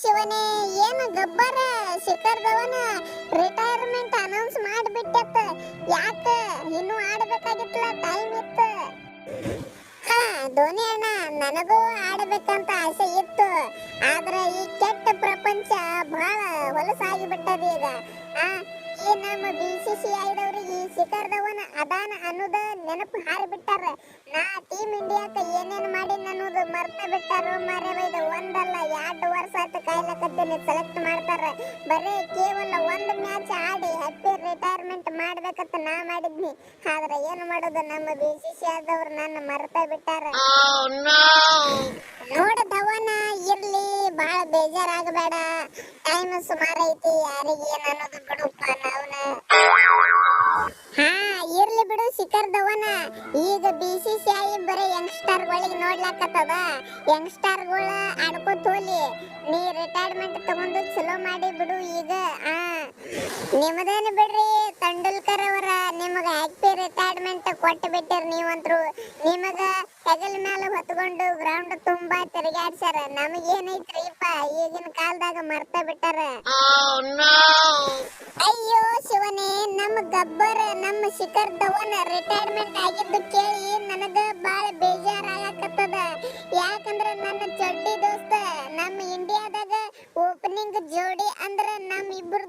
ಶಿವನೇ, ಏನು ಗಬ್ಬರ? ಶಿಖರ್ದವನ retirement announce ಮಾಡಿಬಿಟ್ಟತ್ತ ಯಾಕ? ಇನ್ನೂ ಆಡಬೇಕಾಗಿತ್ತಲ್ಲ ಟೈಮ್ ಇತ್ತು. ಹಾ, ಧೋನಿ ಅಣ್ಣ, ನನಗೂ ಆಡಬೇಕಂತ ಆಸೆ ಇತ್ತು. ಆದ್ರೆ ಈ ಕೆಟ್ಟ ಪ್ರಪಂಚ ಬಹಳ ಹೊಲಸಾಗಿ ಬಿಟ್ಟದ ಈಗ. ಆ, ಈ ನಮ್ಮ ಬಿ ಸಿ ಸಿ ಐದವ್ರಿಗೆ ಶಿಖರ್ ಧವನ್ ಅದಾನ ಅನ್ನೋದ ನೆನಪು ಹಾರಿಬಿಟ್ಟಾರ. ನಾ ಟೀಮ್ ಇಂಡಿಯಾಕ ಏನೇನ್ ಮಾಡಿನ ಅನ್ನೋದು ಮರ್ತ ಬಿಟ್ಟಾರ ಮರೆ ಒಂದಲ್ಲ ಎರಡು ಆಯ್ತು ಸೆಲೆಕ್ಟ್ ಮಾಡ್ತಾರೆ ಬರೀ ಕೇವಲ ಒಂದು ಮ್ಯಾಚ್ ಆಡಿ ಹ್ಯಾಪಿ ರಿಟೈರ್ಮೆಂಟ್ ಮಾಡ್ಬೇಕಂತ ನಾ ಮಾಡಿದ್ನಿ. ಆದ್ರೆ ಏನು ಮಾಡೋದು ನಮ್ಮ ಬಿ ಸಿ ಸಿ ಆದವ್ರು ನನ್ನ ಮರ್ತಾ ಬಿಟ್ಟಾರ. ನೋಡ ಧವನ ಇರ್ಲಿ ಬಹಳ ಬೇಜಾರಾಗಬೇಡ. ಟೈಮ್ ಸುಮಾರು ಐತಿ ಯಾರಿಗೆ ಏನ್ ಅನ್ನೋದು ಬಿಡುಪ್ಪ ನಾವ್ನ. ಹಾ ಇರ್ಲಿ ಬಿಡು ಶಿಖರ್ ಧವನ. ಈಗ ಬಿ ಸಿ ಸಿ ಐ ಬರೀ ಯಂಗ್ಸ್ಟರ್ ಗಳಿಗೆ ನೋಡ್ಲಾಕತ್ತದ. ಯಂಗ್ಸ್ಟರ್ಗಳ ಆಡ್ಕೋತ ಹೋಲಿ ನಿಮ್ಮದೇನು ಬಿಡ್ರಿ? ತಂಡೂಲ್ಕರ್ ಅವರ ನಿಮಗ ಆಕ್ಟಿ ರಿಟೈರ್ಮೆಂಟ್ ಕೊಟ್ಟು ಬಿಟ್ಟಿರ್ ನೀವಂತ್ರು. ನಿಮಗ ಹೆಗಲ ಮೇಲೆ ಹೊತ್ಕೊಂಡು ಗ್ರೌಂಡ್ ತುಂಬಾ ತಿರುಗಾಡ್ಸ್ಯಾರ ನಮಗೇನೈತ್ರಿಪ್ಪ ಈಗಿನ ಕಾಲದಾಗ ಮರ್ತ ಬಿಟ್ಟಾರ. ಅಯ್ಯೋ ಶಿವನೇ ನಮ್ಮ ಗಬ್ಬರ್ ನಮ್ಮ ಶಿಖರ್ ಧವನ್ ರಿಟೈರ್ಮೆಂಟ್ ಆಗಿದ್ದು ಕೇಳಿ ನನಗ ಬಾಳ ಬೇಜಾರಾಗಕತ್ತದ. ಯಾಕಂದ್ರ ನನ್ನ ಚಡ್ಡಿ ದೋಸ್ತ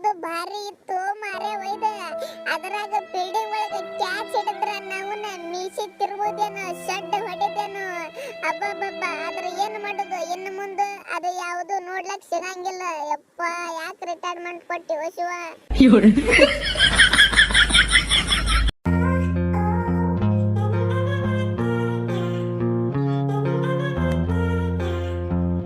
ಇಬ್ರದು ಭಾರಿ ಇತ್ತು, ಮಾರೇ ಒಯ್ದ. ಅದ್ರಾಗ ಪಿಡಿ ಒಳಗ ಕ್ಯಾಚ್ ಹಿಡಿದ್ರ ನಾವನ್ನ ಮೀಸಿ ತಿರುವುದೇನೋ ಶಡ್ ಹೊಡೆದೇನೋ. ಅಬ್ಬಬ್ಬಬ್ಬ, ಆದ್ರ ಏನ್ ಮಾಡೋದು? ಇನ್ನು ಮುಂದೆ ಅದು ಯಾವುದು ನೋಡ್ಲಕ್ ಸಿಗಂಗಿಲ್ಲ. ಯಪ್ಪ, ಯಾಕೆ ರಿಟೈರ್ಮೆಂಟ್ ಕೊಟ್ಟಿವ ಶಿವ?